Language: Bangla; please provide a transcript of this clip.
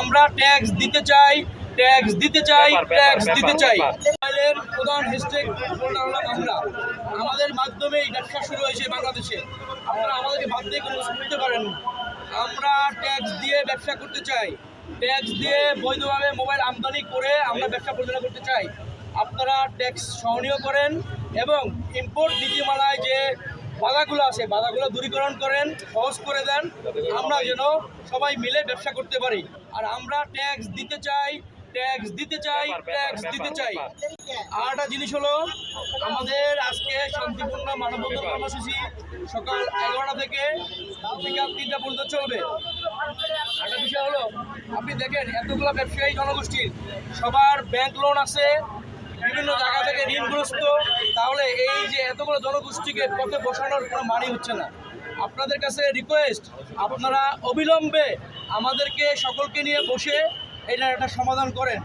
আমরা ট্যাক্স দিতে চাই ট্যাক্স দিতে চাই ট্যাক্স দিতে চাই। মোবাইলের প্রধান হ্যাশট্যাগ হোল্ডার হলাম আমরা। আমাদের মাধ্যমে এই ব্যবসা শুরু হয়েছে বাংলাদেশে। আপনারা আমাদেরকে বাদ দিয়ে কোনো করতে পারেন আমরা ট্যাক্স দিয়ে ব্যবসা করতে চাই। ট্যাক্স দিয়ে বৈধভাবে মোবাইল আমদানি করে আমরা ব্যবসা পরিচালনা করতে চাই। আপনারা ট্যাক্স সহনীয় করেন এবং ইম্পোর্ট নীতিমালায় যে বাধাগুলো আছে বাধাগুলো দূরীকরণ করেন সহজ করে দেন। আমরা যেন সবাই মিলে ব্যবসা করতে পারি। আর আমরা ট্যাক্স দিতে চাই ট্যাক্স দিতে চাই ট্যাক্স দিতে চাই। আর একটা জিনিস হলো আমাদের আজকে শান্তিপূর্ণ মানববন্ধন কর্মসূচি সকাল এগারোটা থেকে বিকাল তিনটা পর্যন্ত চলবে। একটা বিষয় হলো আপনি দেখেন এতগুলো ব্যবসায়ী জনগোষ্ঠীর সবার ব্যাংক লোন আছে বিভিন্ন জায়গা থেকে ঋণগ্রস্ত, তাহলে এই যে এতগুলো জনগোষ্ঠীকে পথে বসানোর কোনো মানি হচ্ছে না। আপনাদের কাছে রিকোয়েস্ট আপনারা অবিলম্বে আমাদেরকে সকলকে নিয়ে বসে এটার একটা সমাধান করেন।